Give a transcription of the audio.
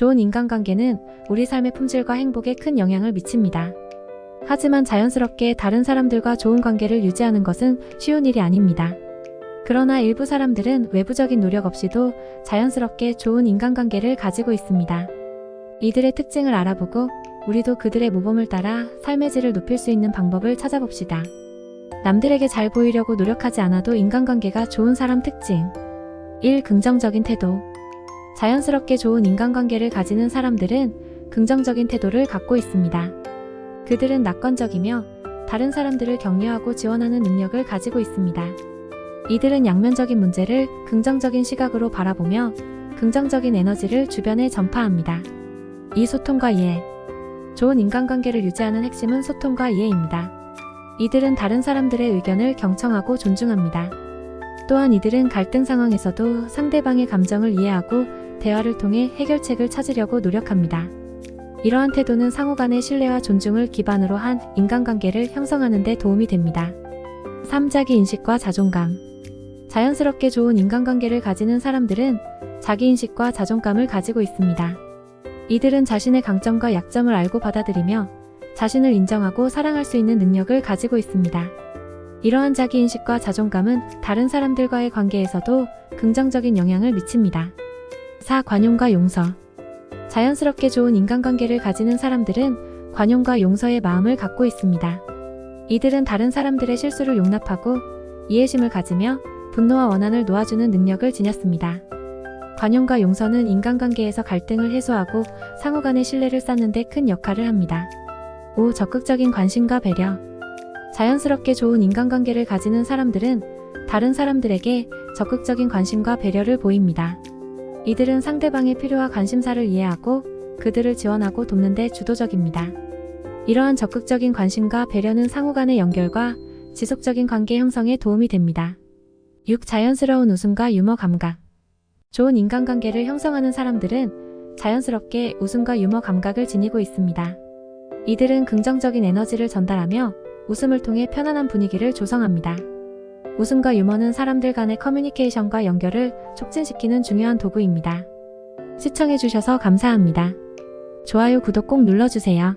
좋은 인간관계는 우리 삶의 품질과 행복에 큰 영향을 미칩니다. 하지만 자연스럽게 다른 사람들과 좋은 관계를 유지하는 것은 쉬운 일이 아닙니다. 그러나 일부 사람들은 외부적인 노력 없이도 자연스럽게 좋은 인간관계를 가지고 있습니다. 이들의 특징을 알아보고 우리도 그들의 모범을 따라 삶의 질을 높일 수 있는 방법을 찾아봅시다. 남들에게 잘 보이려고 노력하지 않아도 인간관계가 좋은 사람 특징. 1. 긍정적인 태도. 자연스럽게 좋은 인간관계를 가지는 사람들은 긍정적인 태도를 갖고 있습니다. 그들은 낙관적이며 다른 사람들을 격려하고 지원하는 능력을 가지고 있습니다. 이들은 양면적인 문제를 긍정적인 시각으로 바라보며 긍정적인 에너지를 주변에 전파합니다. 이 소통과 이해. 좋은 인간관계를 유지하는 핵심은 소통과 이해입니다. 이들은 다른 사람들의 의견을 경청하고 존중합니다. 또한 이들은 갈등 상황에서도 상대방의 감정을 이해하고 대화를 통해 해결책을 찾으려고 노력합니다. 이러한 태도는 상호 간의 신뢰와 존중을 기반으로 한 인간관계를 형성하는 데 도움이 됩니다. 3. 자기 인식과 자존감. 자연스럽게 좋은 인간관계를 가지는 사람들은 자기 인식과 자존감을 가지고 있습니다. 이들은 자신의 강점과 약점을 알고 받아들이며 자신을 인정하고 사랑할 수 있는 능력을 가지고 있습니다. 이러한 자기 인식과 자존감은 다른 사람들과의 관계에서도 긍정적인 영향을 미칩니다. 4. 관용과 용서. 자연스럽게 좋은 인간관계를 가지는 사람들은 관용과 용서의 마음을 갖고 있습니다. 이들은 다른 사람들의 실수를 용납하고 이해심을 가지며 분노와 원한을 놓아주는 능력을 지녔습니다. 관용과 용서는 인간관계에서 갈등을 해소하고 상호 간의 신뢰를 쌓는 데 큰 역할을 합니다. 5. 적극적인 관심과 배려. 자연스럽게 좋은 인간관계를 가지는 사람들은 다른 사람들에게 적극적인 관심과 배려를 보입니다. 이들은 상대방의 필요와 관심사를 이해하고 그들을 지원하고 돕는 데 주도적입니다. 이러한 적극적인 관심과 배려는 상호 간의 연결과 지속적인 관계 형성에 도움이 됩니다. 6. 자연스러운 웃음과 유머 감각. 좋은 인간관계를 형성하는 사람들은 자연스럽게 웃음과 유머 감각을 지니고 있습니다. 이들은 긍정적인 에너지를 전달하며 웃음을 통해 편안한 분위기를 조성합니다. 웃음과 유머는 사람들 간의 커뮤니케이션과 연결을 촉진시키는 중요한 도구입니다. 시청해주셔서 감사합니다. 좋아요, 구독 꼭 눌러주세요.